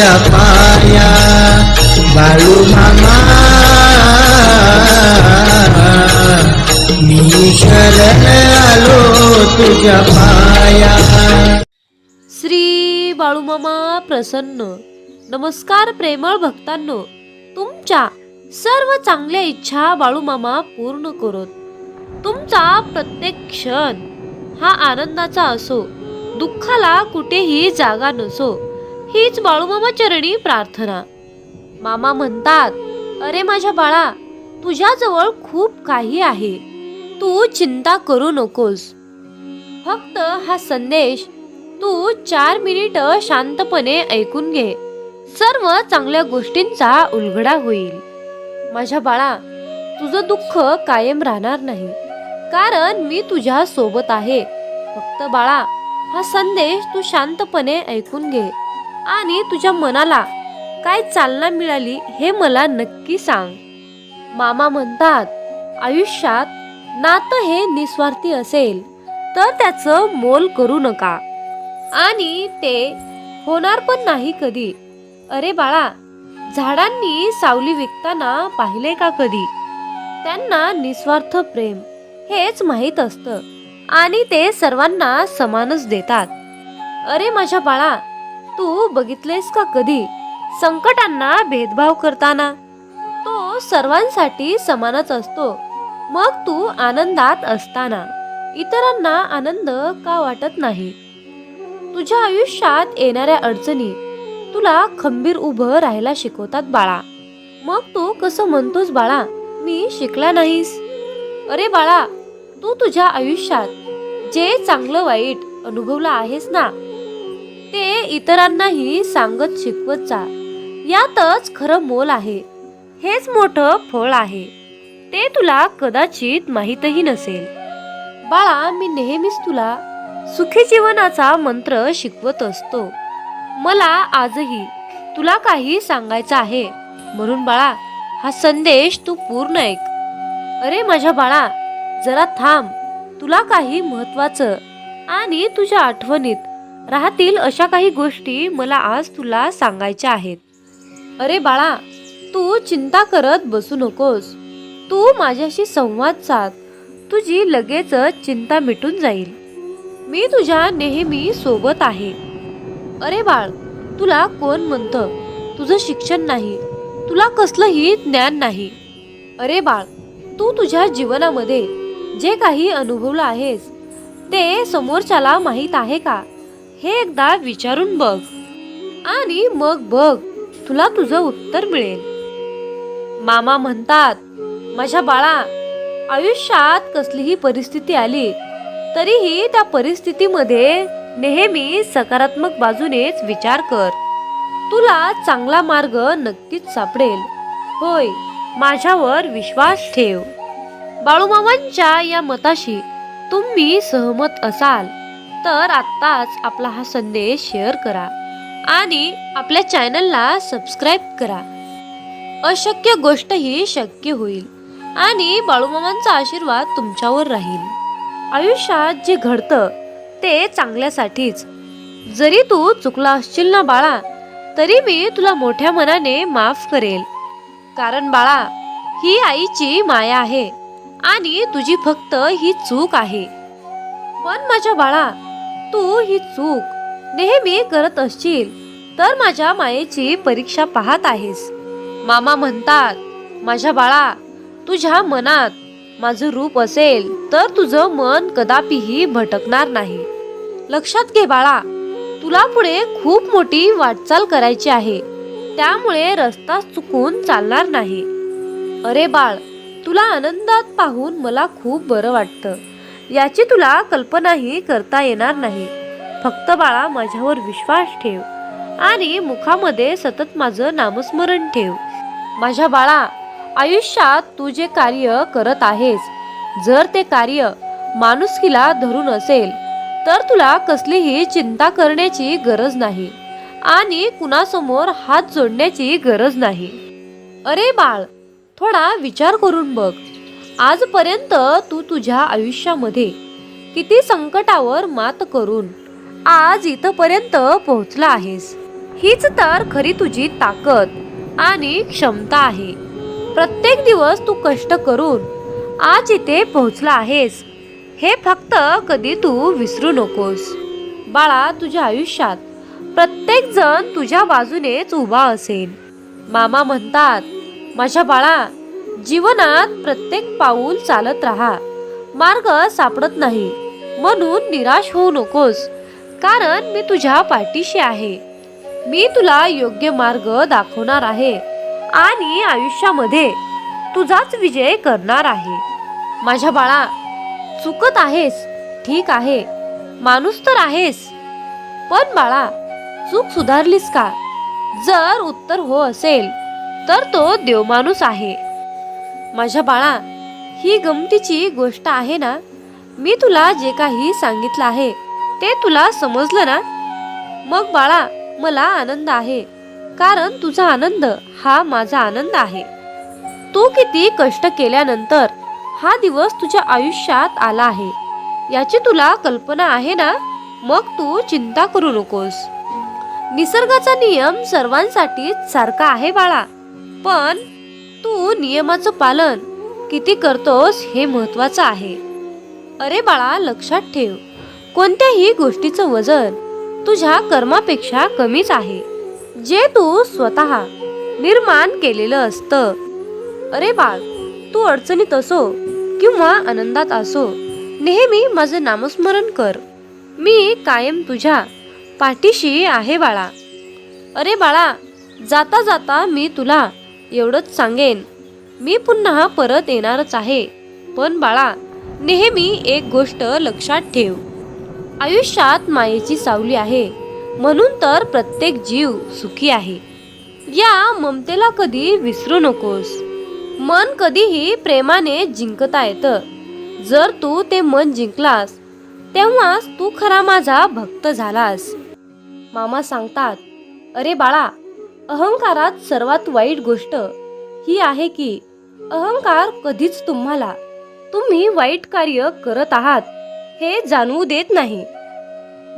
तुझ्या पाया बाळू मामा. मी शरण आलो तुझ्या पाया. श्री बाळूमामा प्रसन्न. नमस्कार प्रेमळ भक्तांनो. तुमच्या सर्व चांगल्या इच्छा बाळूमामा पूर्ण करत. तुमचा प्रत्येक क्षण हा आनंदाचा असो दुःखाला कुठेही जागा नसो. हीच बाळूमामा चरणी प्रार्थना. मामा म्हणतात अरे माझ्या बाळा तुझ्याजवळ खूप काही आहे. तू चिंता करू नकोस. फक्त हा संदेश तू चार मिनिट शांतपणे ऐकून घे. सर्व चांगल्या गोष्टींचा उलगडा होईल. माझ्या बाळा तुझं दुःख कायम राहणार नाही. कारण मी तुझ्या सोबत आहे. फक्त बाळा हा संदेश तू शांतपणे ऐकून घे. आणि तुझ्या मनाला काय चालना मिळाली हे मला नक्की सांग. मामा म्हणतात आयुष्यात नातं हे निस्वार्थी असेल तर त्याचं मोल करू नका. आणि ते होणार पण नाही कधी. अरे बाळा झाडांनी सावली विकताना पाहिले का कधी? त्यांना निस्वार्थ प्रेम हेच माहीत असतं आणि ते सर्वांना समानच देतात. अरे माझ्या बाळा तू बघितलेस का कधी? संकटांना भेदभाव करताना. तो सर्वांसाठी समानच असतो. मग तू आनंदात असताना. इतरांना आनंद का वाटत नाही? तुझ्या आयुष्यात येणाऱ्या अडचणी तुला खंबीर उभं राहायला शिकवतात बाळा. मग तू कसं म्हणतोस बाळा? मी शिकला नाहीस. अरे बाळा तू तुझ्या आयुष्यात जे चांगलं वाईट अनुभवलं आहेस ना ते इतरांनाही सांगत शिकवत जा. यातच खरं मोल आहे. हेच मोठं फळ आहे. ते तुला कदाचित माहीतही नसेल. बाळा मी नेहमीच तुला सुखी जीवनाचा मंत्र शिकवत असतो. मला आजही तुला काही सांगायचं आहे. म्हणून बाळा हा संदेश तू पूर्ण ऐक. अरे माझ्या बाळा जरा थांब. तुला काही महत्वाचं आणि तुझ्या आठवणीत राहतील अशा काही गोष्टी मला आज तुला सांगायच्या आहेत. अरे बाळा तू चिंता करत बसू नकोस. तू माझ्याशी संवाद साध. तुझी लगेचच चिंता मिटून जाईल. मी तुझ्या नेहमी सोबत आहे. अरे बाळ तुला कोण म्हणतं? तुझं शिक्षण नाही. तुला कसलंही ज्ञान नाही. अरे बाळ तू तुझ्या जीवनामध्ये जे काही अनुभवलं आहेस ते समोरच्याला माहीत आहे का? हे एकदा विचारून बघ. आणि मग बघ तुला तुझं उत्तर मिळेल. मामा म्हणतात माझ्या बाळा आयुष्यात कसलीही परिस्थिती आली तरीही त्या परिस्थितीमध्ये नेहमी सकारात्मक बाजूनेच विचार कर. तुला चांगला मार्ग नक्कीच सापडेल. होय माझ्यावर विश्वास ठेव. बाळूमामांच्या या मताशी तुम्ही सहमत असाल. तर आत्ताच आपला हा संदेश शेअर करा आणि आपल्या चॅनलला सबस्क्राईब करा. अशक्य गोष्ट ही शक्य होईल आणि बाळूमामांचा आशीर्वाद तुमच्यावर राहील. आयुष्यात जे घडतं ते चांगल्यासाठीच. जरी तू चुकला असशील ना बाळा तरी मी तुला मोठ्या मनाने माफ करेल. कारण बाळा ही आईची माया आहे आणि तुझी फक्त ही चूक आहे. पण माझ्या बाळा तू ही चूक नेहमी करत असशील तर माझ्या मायेची परीक्षा पाहत आहेस. मामा म्हणतात माझ्या बाळा तुझ्या मनात माझं रूप असेल तर तुझं मन कदापिही भटकणार नाही. लक्षात घे बाळा तुला पुढे खूप मोठी वाटचाल करायची आहे. त्यामुळे रस्ता चुकून चालणार नाही. अरे बाळ तुला आनंदात पाहून मला खूप बरं वाटतं. याची तुला कल्पनाही करता येणार नाही. फक्त बाळा माझ्यावर विश्वास ठेव आणि मुखामध्ये सतत माझं नामस्मरण ठेव. माझ्या बाळा आयुष्यात तू जे कार्य करत आहेस जर ते कार्य माणुसकीला धरून असेल तर तुला कसलीही चिंता करण्याची गरज नाही आणि कुणासमोर हात जोडण्याची गरज नाही. अरे बाळ थोडा विचार करून बघ. आजपर्यंत तू तुझ्या आयुष्यामध्ये किती संकटावर मात करून आज इथपर्यंत पोहोचला आहेस. हीच तर खरी तुझी ताकद आणि क्षमता आहे. प्रत्येक दिवस तू कष्ट करून आज इथे पोहोचला आहेस. हे फक्त कधी तू विसरू नकोस. बाळा तुझ्या आयुष्यात प्रत्येक जण तुझ्या बाजूनेच उभा असेल. मामा म्हणतात माझ्या बाळा जीवनात प्रत्येक पाऊल चालत राहा. मार्ग सापडत नाही. म्हणून निराश होऊ नकोस. कारण मी तुझ्या पाठीशी आहे. मी तुला योग्य मार्ग दाखवणार आहे आणि आयुष्यामध्ये तुझाच विजय करणार आहे. माझ्या बाळा चुकत आहेस. ठीक आहे. माणूस तर आहेस. पण बाळा चूक सुधारलीस का? जर उत्तर हो असेल तर तो देवमाणूस आहे. माझ्या बाळा ही गमतीची गोष्ट आहे ना? मी तुला जे काही सांगितलं आहे ते तुला समजलं ना? मग बाळा मला आनंद आहे कारण तुझा आनंद हा माझा आनंद आहे. तू किती कष्ट केल्यानंतर हा दिवस तुझ्या आयुष्यात आला आहे. याची तुला कल्पना आहे ना? मग तू चिंता करू नकोस. निसर्गाचा नियम सर्वांसाठी सारखा आहे बाळा. पण तू नियमाचं पालन किती करतोस हे महत्वाचं आहे. अरे बाळा लक्षात ठेव. कोणत्याही गोष्टीचं वजन तुझ्या कर्मापेक्षा कमीच आहे. जे तू स्वतः निर्माण केलेलं असतं. अरे बाळ तू अडचणीत असो किंवा आनंदात असो नेहमी माझं नामस्मरण कर. मी कायम तुझ्या पाठीशी आहे बाळा. अरे बाळा जाता जाता मी तुला एवढंच सांगेन. मी पुन्हा परत येणारच आहे. पण बाळा नेहमी एक गोष्ट लक्षात ठेव. आयुष्यात मायेची सावली आहे. म्हणून तर प्रत्येक जीव सुखी आहे. या ममतेला कधी विसरू नकोस. मन कधीही प्रेमाने जिंकता येतं. जर तू ते मन जिंकलास तेव्हाच तू खरा माझा भक्त झालास. मामा सांगतात अरे बाळा अहंकारात सर्वात वाईट गोष्ट ही आहे की अहंकार कधीच तुम्हाला तुम्ही वाईट कार्य करत आहात हे जाणवू देत नाही.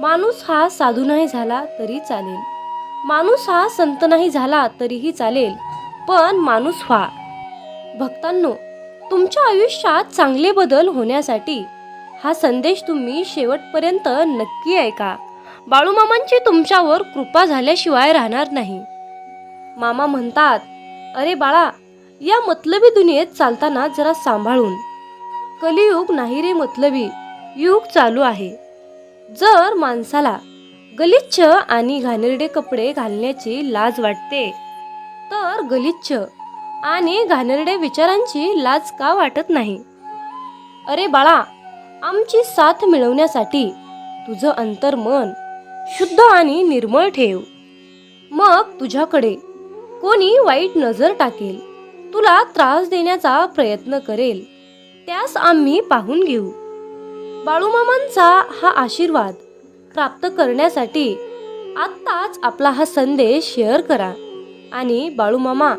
माणूस हा साधू नाही झाला तरी चालेल. माणूस हा संत नाही झाला तरीही चालेल पण माणूस व्हा. भक्तांनो तुमच्या आयुष्यात चांगले बदल होण्यासाठी हा संदेश तुम्ही शेवटपर्यंत नक्की ऐका. बाळूमामांची तुमच्यावर कृपा झाल्याशिवाय राहणार नाही. मामा म्हणतात अरे बाळा या मतलबी दुनियेत चालताना जरा सांभाळून. कलियुग नाही रे मतलबी युग चालू आहे. जर माणसाला गलिच्छ आणि घाणेरडे कपडे घालण्याची लाज वाटते तर गलिच्छ आणि घाणेरडे विचारांची लाज का वाटत नाही? अरे बाळा आमची साथ मिळवण्यासाठी तुझं अंतर्मन शुद्ध आणि निर्मळ ठेव. मग तुझ्याकडे कोणी वाईट नजर टाकेल तुला त्रास देण्याचा प्रयत्न करेल त्यास आम्ही पाहून घेऊ. बाळूमामांचा हा आशीर्वाद प्राप्त करण्यासाठी आत्ताच आपला हा संदेश शेअर करा आणि बाळूमामा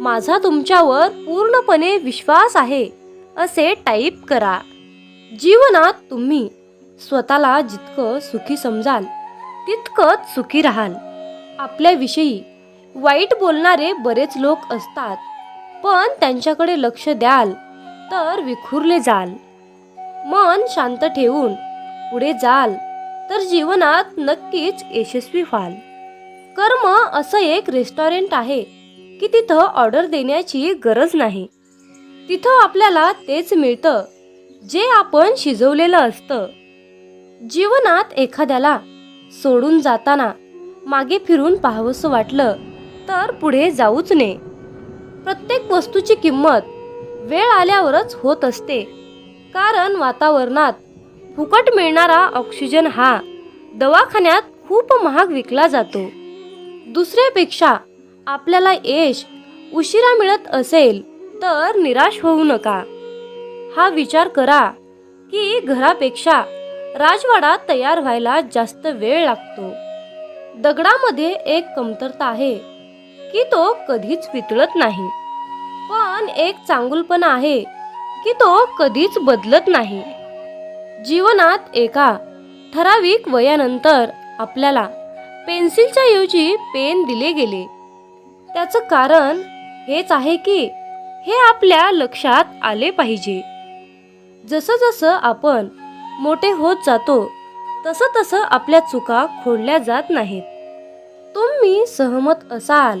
माझा तुमच्यावर पूर्णपणे विश्वास आहे असे टाईप करा. जीवनात तुम्ही स्वतःला जितकं सुखी समजाल तितकंच सुखी राहाल. आपल्याविषयी वाईट बोलणारे बरेच लोक असतात. पण त्यांच्याकडे लक्ष द्याल तर विखुरले जाल. मन शांत ठेवून पुढे जाल तर जीवनात नक्कीच यशस्वी व्हाल. कर्म असं एक रेस्टॉरंट आहे की तिथं ऑर्डर देण्याची गरज नाही. तिथं आपल्याला तेच मिळतं जे आपण शिजवलेलं असतं. जीवनात एखाद्याला सोडून जाताना मागे फिरून पाहावंसं वाटलं तर पुढे जाऊच नये. प्रत्येक वस्तूची किंमत वेळ आल्यावरच होत असते. कारण वातावरणात फुकट मिळणारा ऑक्सिजन हा दवाखान्यात खूप महाग विकला जातो. दुसऱ्यापेक्षा आपल्याला यश उशिरा मिळत असेल तर निराश होऊ नका. हा विचार करा की घरापेक्षा राजवाडा तयार व्हायला जास्त वेळ लागतो. दगडामध्ये एक कमतरता आहे. की तो कधीच पितळत नाही. पण एक चांगुलपणा आहे की तो कधीच बदलत नाही. जीवनात एका ठराविक वयानंतर आपल्याला पेन्सिलच्या ऐवजी पेन दिले गेले. त्याचं कारण हेच आहे की हे आपल्या लक्षात आले पाहिजे. जसं जसं आपण मोठे होत जातो तसं तसं आपल्या चुका खोडल्या जात नाहीत. तुम्ही सहमत असाल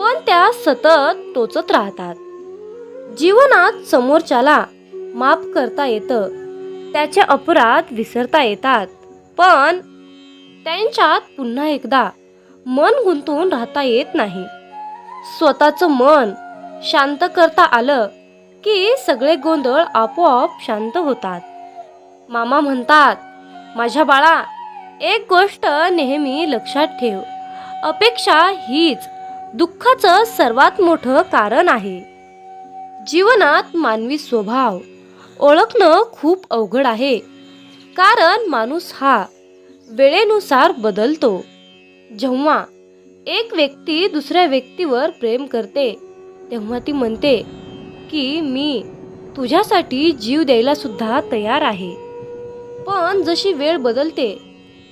पण त्या सतत टोचत राहतात. जीवनात समोरच्याला माफ करता येतं त्याचे अपराध विसरता येतात पण त्यांच्यात पुन्हा एकदा मन गुंतवून राहता येत नाही. स्वतःचं मन शांत करता आलं की सगळे गोंधळ आपोआप शांत होतात. मामा म्हणतात माझ्या बाळा एक गोष्ट नेहमी लक्षात ठेव. अपेक्षा हीच दुःखाचं सर्वात मोठं कारण आहे. जीवनात मानवी स्वभाव ओळखणं खूप अवघड आहे. कारण माणूस हा वेळेनुसार बदलतो. जेव्हा एक व्यक्ती दुसऱ्या व्यक्तीवर प्रेम करते तेव्हा ती म्हणते की मी तुझ्यासाठी जीव द्यायला सुद्धा तयार आहे. पण जशी वेळ बदलते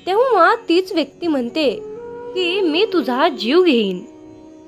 तेव्हा तीच व्यक्ती म्हणते की मी तुझा जीव घेईन.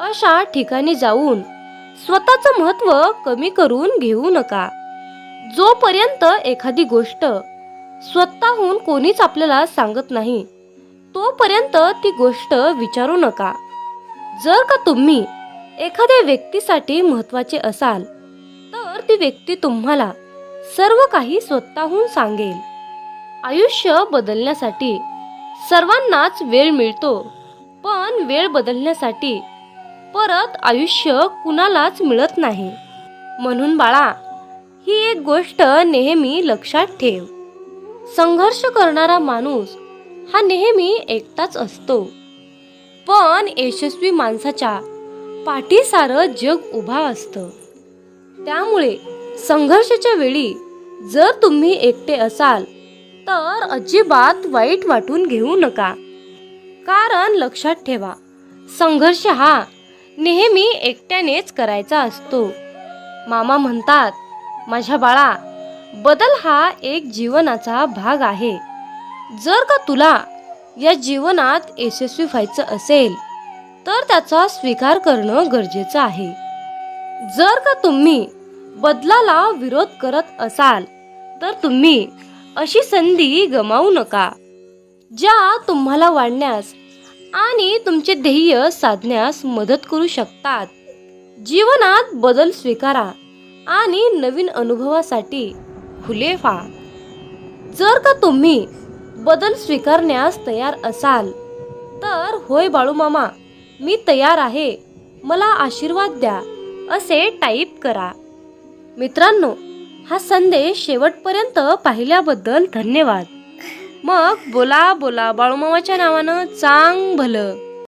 अशा ठिकाणी जाऊन स्वतःचं महत्त्व कमी करून घेऊ नका. जोपर्यंत एखादी गोष्ट स्वतःहून कोणीच आपल्याला सांगत नाही तोपर्यंत ती गोष्ट विचारू नका. जर का तुम्ही एखाद्या व्यक्तीसाठी महत्त्वाचे असाल तर ती व्यक्ती तुम्हाला सर्व काही स्वतःहून सांगेल. आयुष्य बदलण्यासाठी सर्वांनाच वेळ मिळतो पण वेळ बदलण्यासाठी परत आयुष्य कुणालाच मिळत नाही. म्हणून बाळा ही एक गोष्ट नेहमी लक्षात ठेव. संघर्ष करणारा माणूस हा नेहमी एकटाच असतो. पण यशस्वी माणसाच्या पाठीसारं जग उभा असतं. त्यामुळे संघर्षाच्या वेळी जर तुम्ही एकटे असाल तर अजिबात वाईट वाटून घेऊ नका. कारण लक्षात ठेवा संघर्ष हा नेहमी एकट्यानेच करायचा असतो. मामा म्हणतात माझ्या बाळा बदल हा एक जीवनाचा भाग आहे. जर का तुला या जीवनात यशस्वी व्हायचं असेल तर त्याचा स्वीकार करणं गरजेचं आहे. जर का तुम्ही बदलाला विरोध करत असाल तर तुम्ही अशी संधी गमावू नका ज्या तुम्हाला वाढण्यास आणि तुमचे ध्येय साधण्यास मदत करू शकतात. जीवनात बदल स्वीकारा आणि नवीन अनुभवासाठी खुले व्हा. जर का तुम्ही बदल स्वीकारण्यास तयार असाल तर होय बाळूमामा मी तयार आहे. मला आशीर्वाद द्या असे टाईप करा. मित्रांनो हा संदेश शेवटपर्यंत पाहिल्याबद्दल धन्यवाद. मग बोला बोला बाळूमामाच्या नावानं चांग भलं.